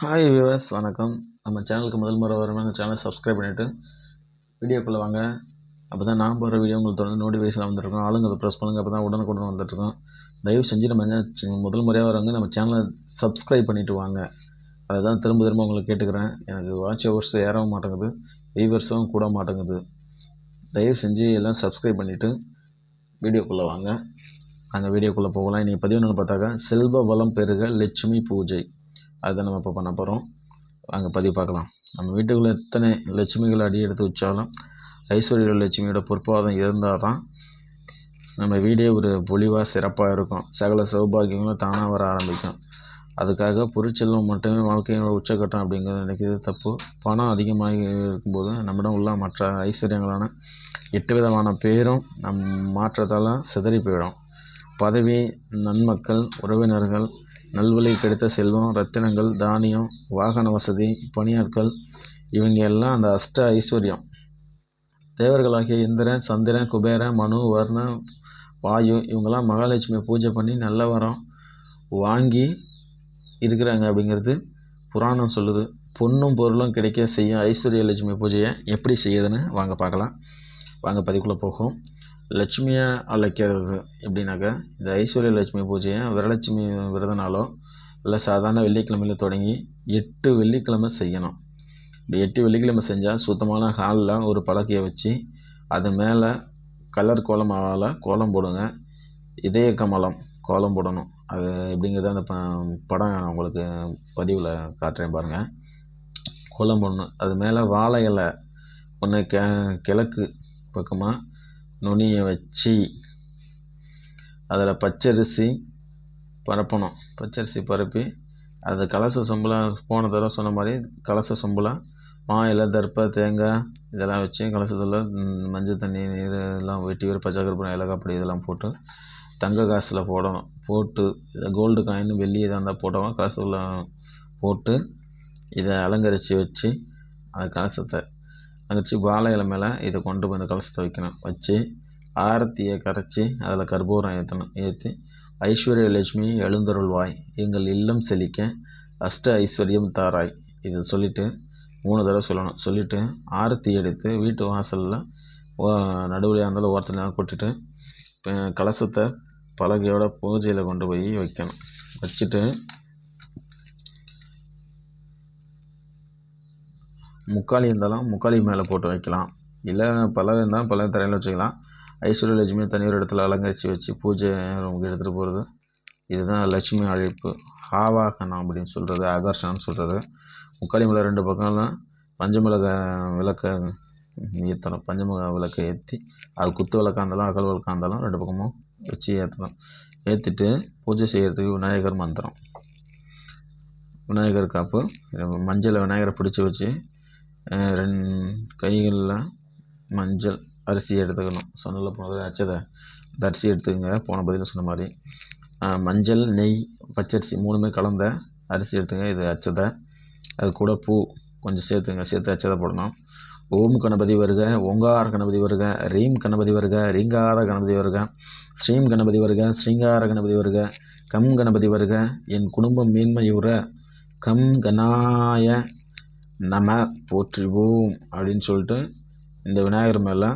Hi viewers வணக்கம். நம்ம சேனலுக்கு முதல் முறை வரவங்க சேனலை சப்ஸ்கிரைப் பண்ணிவிட்டு வீடியோக்குள்ளே வாங்க. அப்போ தான் நான் போகிற வீடியோ உங்களுக்கு தொடர்ந்து நோட்டிஃபிகேஷன் வந்துருக்கோம். ஆளுங்க அதை ப்ரெஸ் பண்ணுங்கள் அப்போ தான் உடனுக்குடன் வந்துட்டுருக்கோம் தயவு செஞ்சு நம்ம என்ன முதல் முறையாக வரவங்க நம்ம சேனலை சப்ஸ்கிரைப் பண்ணிவிட்டு வாங்க. அதை தான் திரும்ப திரும்ப உங்களுக்கு கேட்டுக்கிறேன். எனக்கு வாட்ச் ஹவர்ஸ் ஏறவும் மாட்டேங்குது. வியூவர்ஸும் கூட மாட்டேங்குது. தயவு செஞ்சு எல்லாம் சப்ஸ்கிரைப் பண்ணிவிட்டு வீடியோக்குள்ளே வாங்க. நாங்கள் வீடியோக்குள்ளே போகலாம். இன்றைக்கி பதிவு என்னென்னு பார்த்தாக்கா செல்வ வளம் பெருக லட்சுமி பூஜை. அதுதான் நம்ம இப்போ பண்ண போகிறோம் அங்கே பதிவு பார்க்கலாம். நம்ம வீட்டுக்குள்ளே எத்தனை லட்சுமிகள் அடி எடுத்து வச்சாலும் ஐஸ்வர்ய லட்சுமியோட பொற்பாதம் இருந்தால் தான் நம்ம வீடே ஒரு பொலிவாக சிறப்பாக இருக்கும். சகல சௌபாகியங்களும் தானாக வர ஆரம்பிக்கும். அதுக்காக பொருட்செல்வம் மட்டுமே வாழ்க்கையோட உச்சக்கட்டம் அப்படிங்கிறது நினைக்கிறது தப்பு. பணம் அதிகமாக இருக்கும்போது நம்மிடம் உள்ள மற்ற ஐஸ்வர்யங்களான எட்டு விதமான பேரும் நம் மாற்றத்தால் சிதறி போயிடும். பதவி நன்மக்கள் உறவினர்கள் நல்வழி கிடைத்த செல்வம் ரத்தினங்கள் தானியம் வாகன வசதி பணியாட்கள் இவங்க எல்லாம் அந்த அஷ்ட ஐஸ்வர்யம். தேவர்களாகிய இந்திரன் சந்திரன் குபேர மனு வர்ண வாயு இவங்கெல்லாம் மகாலட்சுமி பூஜை பண்ணி நல்ல வரம் வாங்கி இருக்கிறாங்க அப்படிங்கிறது புராணம் சொல்லுது. பொண்ணும் பொருளும் கிடைக்க செய்யும் ஐஸ்வர்ய லட்சுமி பூஜையை எப்படி செய்யுதுன்னு வாங்க பார்க்கலாம். வாங்க பதிக்குள்ளே போகும். லட்சுமியை அழைக்கிறது. எப்படின்னாக்கா இந்த ஐஸ்வர்ய லட்சுமி பூஜையை வரலட்சுமி விரதனாலோ இல்லை சாதாரண வெள்ளிக்கிழமையில் தொடங்கி எட்டு வெள்ளிக்கிழமை செய்யணும். இப்படி எட்டு வெள்ளிக்கிழமை செஞ்சால் சுத்தமான ஹாலில் ஒரு பலகையை வச்சு அது மேலே கலர் கோலமாவால் கோலம் போடுங்க. இதய கமலம் கோலம் போடணும். அது எப்படிங்கிறத அந்த ப- படம் உங்களுக்கு பதிவில் காட்டுறேன் பாருங்கள் கோலம் போடணும். அது மேலே வாழை இலை ஒன்று கெ கிழக்கு பக்கமாக நுனியை வச்சு அதில் பச்சரிசி பரப்பணும். பச்சரிசி பரப்பி அது கலச சொம்பில் போன தடவை சொன்ன மாதிரி கலச சொம்பில் மா இலை தர்ப்பை தேங்காய் இதெல்லாம் வச்சு கலசத்தில் மஞ்சள் தண்ணி நீர் எல்லாம் வெட்டி ஒரு பச்சை கருப்பு ஏலக்காப்பொடி இதெல்லாம் போட்டு தங்க காசில் போடணும். போட்டு இதை கோல்டு காயின் வெள்ளி இதாக இருந்தால் போட்டோம் கலசத்தில் போட்டு இதை அலங்கரித்து வச்சு அந்த கலசத்தை அலங்கரித்து வாழை இலை மேலே இதை கொண்டு போய் இந்த கலசத்தை வைக்கணும். வச்சு ஆரத்தியை கரைச்சி அதில் கற்பூரம் ஏற்றணும் ஏற்றி ஐஸ்வர்ய லட்சுமி எழுந்தருள்வாய். எங்கள் இல்லம் செழிக்க அஷ்ட ஐஸ்வர்யம் தாராய். இதை சொல்லிவிட்டு மூணு தடவை சொல்லணும். சொல்லிவிட்டு ஆரத்தி எடுத்து வீட்டு வாசலில் நடுவில் இருந்தாலும் ஓரத்தில் கொட்டிட்டு கலசத்தை பலகையோட பூஜையில் கொண்டு போய் வைக்கணும். வச்சுட்டு முக்காலி இருந்தாலும் முக்காலி மேலே போட்டு வைக்கலாம். இல்லை பலகை இருந்தாலும் பலகை தரையில் வச்சுக்கலாம். ஐஸ்வர்ய லட்சுமி தனி இடத்துல அலங்கரித்து வச்சு பூஜை ரூமுக்கு எடுத்துகிட்டு போகிறது இதுதான் லட்சுமி அழைப்பு. ஆவாகனம் அப்படின்னு சொல்கிறது ஆகர்ஷணம்னு சொல்கிறது முக்காலி மலை ரெண்டு பக்கம்லாம் பஞ்சமிளக விளக்க ஏற்றணும் பஞ்சமுக விளக்கை ஏற்றி அது குத்து விளக்காக இருந்தாலும் அகல் விளக்காக இருந்தாலும் ரெண்டு பக்கமும் வச்சு ஏற்றணும் ஏற்றிட்டு பூஜை செய்கிறதுக்கு விநாயகர் மந்திரம். விநாயகர் காப்பு மஞ்சளை விநாயகரை பிடிச்சி வச்சு ரெண் கைகளில் மஞ்சள் அரிசி எடுத்துக்கணும். சொன்னல போனது அச்சதை இந்த அரிசி எடுத்துக்கங்க போன பதில் சொன்ன மாதிரி. மஞ்சள் நெய் பச்சரிசி மூணுமே கலந்த அரிசி எடுத்துங்க இது அச்சதை. அது கூட பூ கொஞ்சம் சேர்த்துங்க சேர்த்து அச்சதை போடணும். ஓம் கணபதி வருக ஓங்கார கணபதி வருக ரீம் கணபதி வருக ரீங்கார கணபதி வருக ஸ்ரீம் கணபதி வருக ஸ்ரீங்கார கணபதி வருக கம் கணபதி வருக என் குடும்பம் மேன்மையுற கம் கணாய நம போற்றிவோம் அப்படின்னு சொல்லிட்டு இந்த விநாயகர் மேலே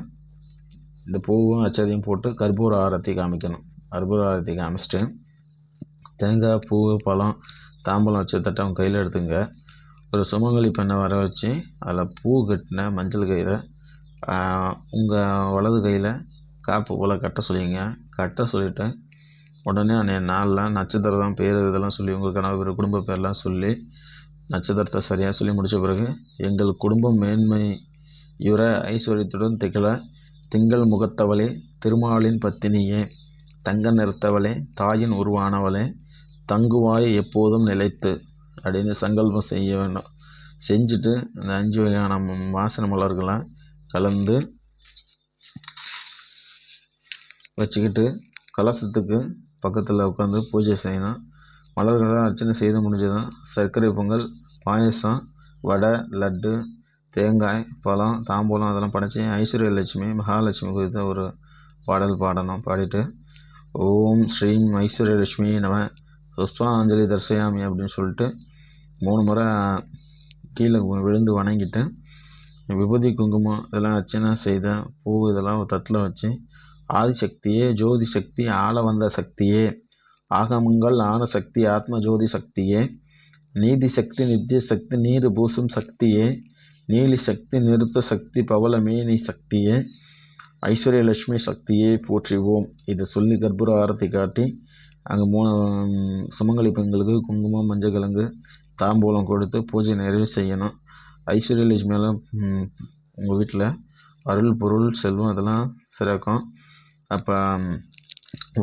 இந்த பூவும் அச்சதையும் போட்டு கற்பூர ஆரத்தி காமிக்கணும். கற்பூர ஆரத்தி காமிச்சிட்டு தேங்காய் பூ பழம் தாம்பழம் வச்ச தட்டை அவங்க கையில் எடுத்துங்க. ஒரு சுமங்கலி பெண்ணை வர வச்சு அதில் பூ கட்டின மஞ்சள் கயிறை உங்கள் வலது கையில் காப்பு போல் கட்ட சொல்லிங்க. கட்ட சொல்லிவிட்டு உடனே அன்றைய நாளில் நட்சத்திரம் பேர் இதெல்லாம் சொல்லி உங்கள் கனவு பேர் குடும்ப பேர்லாம் சொல்லி நட்சத்திரத்தை சரியாக சொல்லி முடித்த பிறகு எங்கள் குடும்பம் மேன்மை யுற ஐஸ்வர்யத்துடன் திகழ திங்கள் முகத்தவளே திருமாலின் பத்தினியே தங்க நிறத்தவளே தாயின் உருவானவளே தங்குவாய் எப்போதும் நிலைத்து அப்படின்னு சங்கல்பம் செய்ய வேண்டும் செஞ்சுட்டு அந்த அஞ்சு வகையான வாசன மலர்களாக மலர்களை கலந்து வச்சுக்கிட்டு கலசத்துக்கு பக்கத்தில் உட்காந்து பூஜை செய்யணும். மலர்களெலாம் அர்ச்சனை செய்து முடிஞ்சதும் சர்க்கரை பொங்கல் பாயசம் வடை லட்டு தேங்காய் பழம் தாம்பூலம் அதெல்லாம் படைச்சி ஐஸ்வர்ய லட்சுமி மகாலட்சுமி குறித்த ஒரு பாடல் பாடணும் பாடிட்டு ஓம் ஸ்ரீம் ஐஸ்வர்ய லட்சுமி நம புஷ்பாஞ்சலி தர்சயாமி அப்படின்னு சொல்லிட்டு மூணு முறை கீழே விழுந்து வணங்கிட்டு விபூதி குங்குமம் இதெல்லாம் அர்ச்சனை செய்த பூ இதெல்லாம் ஒரு தட்டில் வச்சு ஆதிசக்தியே ஜோதி சக்தி ஆள வந்த சக்தியே ஆகமங்கள் ஆன சக்தி ஆத்ம ஜோதி சக்தியே. நீதி சக்தி நித்திய சக்தி நீர் பூசும் சக்தியே. நீலி சக்தி நிறுத்த சக்தி பவளமேனி சக்தியே. ஐஸ்வர்யலட்சுமி சக்தியை போற்றிவோம். இதை சொல்லி கர்ப்பூர ஆரத்தி காட்டி அங்கே மூணு சுமங்கலி பெண்களுக்கு குங்குமம் மஞ்சள் கிழங்கு தாம்பூலம் கொடுத்து பூஜை நிறைவு செய்யணும். ஐஸ்வர்யலட்சுமியெல்லாம் உங்கள் வீட்டில் அருள் பொருள் செல்வம் இதெல்லாம் சிறக்கும். அப்போ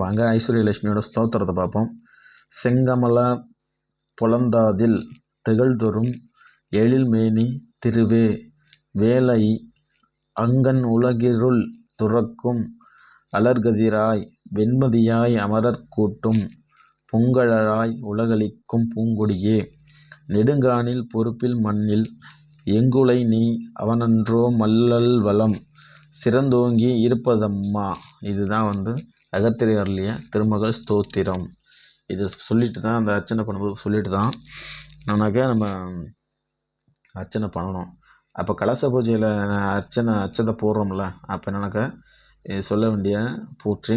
வாங்க ஐஸ்வர்யலட்சுமியோட ஸ்தோத்திரத்தை பார்ப்போம். செங்கமல பொலந்தாதில் திகழ்தொறும் எழில்மேனி திருவே வேலை அங்கன் உலகிருள் துறக்கும் அலர்கதிராய் வெண்மதியாய் அமரர் கூட்டும் பொங்கழலாய் உலகளிக்கும் பூங்கொடியே நெடுங்கானில் பொறுப்பில் மண்ணில் எங்குலை நீ அவனன்றோ மல்லல் வளம் சிறந்தோங்கி இருப்பதம்மா. இதுதான் வந்து அகத்திரை அருளிய திருமகள் ஸ்தோத்திரம். இது சொல்லிட்டு தான் அந்த அர்ச்சனை பண்ணும்போது சொல்லிட்டு தான் நானாக்கா நம்ம அர்ச்சனை பண்ணணும். அப்போ கலச பூஜையில் அர்ச்சனை அர்ச்சனை போடுறோம்ல அப்போ என்னன்னாக்கா சொல்ல வேண்டிய போற்றி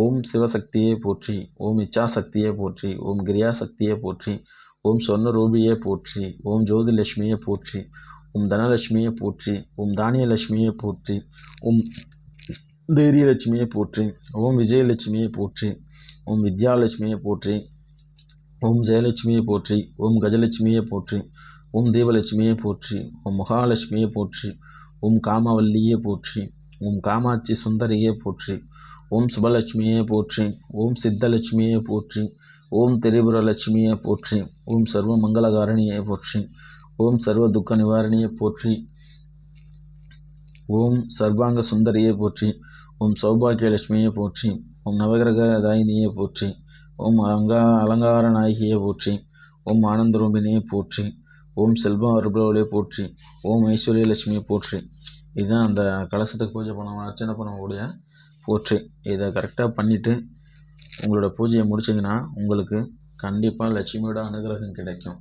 ஓம் சிவசக்தியே போற்றி ஓம் இச்சாசக்தியே போற்றி ஓம் கிரியா சக்தியே போற்றி ஓம் சொர்ண ரூபியே போற்றி ஓம் ஜோதிலட்சுமியே போற்றி ஓம் தனலட்சுமியே போற்றி ஓம் தானியலட்சுமியே போற்றி ஓம் தைரியலட்சுமியை போற்றி ஓம் விஜயலட்சுமியை போற்றி ஓம் வித்யாலட்சுமியை போற்றி ஓம் ஜெயலட்சுமியை போற்றி ஓம் கஜலட்சுமியை போற்றி ஓம் தேவலட்சுமியை போற்றி ஓம் மகாலட்சுமியை போற்றி ஓம் காமவல்லியே போற்றி ஓம் காமாட்சி சுந்தரியே போற்றி ஓம் சுபலட்சுமியே போற்றி ஓம் சித்தலட்சுமியே போற்றி ஓம் திரிபுரலட்சுமியே போற்றி ஓம் சர்வ மங்களகாரணியை போற்றி ஓம் சர்வ துக்க நிவாரணியை போற்றி ஓம் சர்வாங்க சுந்தரியை போற்றி ஓம் சௌபாகியலட்சுமியை போற்றி ஓம் நவகிரக தாயினியே போற்றி ஓம் அலங்கா அலங்கார நாயகியை போற்றி ஓம் ஆனந்தரூபினியை போற்றி ஓம் செல்வம் அருபவளே போற்றி ஓம் ஐஸ்வர்யலட்சுமியை போற்றி. இதுதான் அந்த கலசத்துக்கு பூஜை பண்ண அர்ச்சனை பண்ணக்கூடிய போற்றி. இதை கரெக்டாக பண்ணிவிட்டு உங்களோட பூஜையை முடிச்சிங்கன்னா உங்களுக்கு கண்டிப்பாக லட்சுமியோட அனுகிரகம் கிடைக்கும்.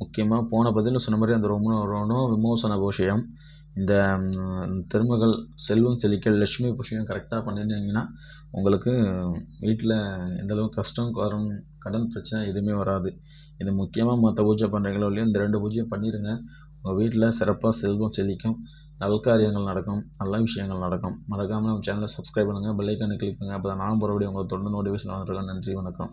முக்கியமாக போன பதிலில் சொன்ன மாதிரி அந்த ரொம்ப ரோணோ விமோசன கோஷயம் இந்த திருமகள் செல்வம் செழிக்க லட்சுமி புஷியம் கரெக்டாக பண்ணியிருந்தீங்கன்னா உங்களுக்கு வீட்டில் எந்தளவுக்கு கஷ்டம் வரும் கடன் பிரச்சனை எதுவுமே வராது. இது முக்கியமாக மற்ற பூஜை பண்ணுறீங்களோ இல்லையோ இந்த ரெண்டு பூஜையும் பண்ணிடுங்க உங்கள் வீட்டில் சிறப்பாக செல்வம் செழிக்கும் நல்காரியங்கள் நடக்கும் நல்ல விஷயங்கள் நடக்கும். மறக்காமல் நம்ம சேனலை சப்ஸ்கிரைப் பண்ணுங்கள் பெல்லைக்கானை கிளிக் பண்ணுங்கள் அப்போ தான் நான் போகிறபடி உங்களுக்கு தொடர்ந்து நோட்டிஃபிகேஷன் வந்துருக்கேன் நன்றி வணக்கம்.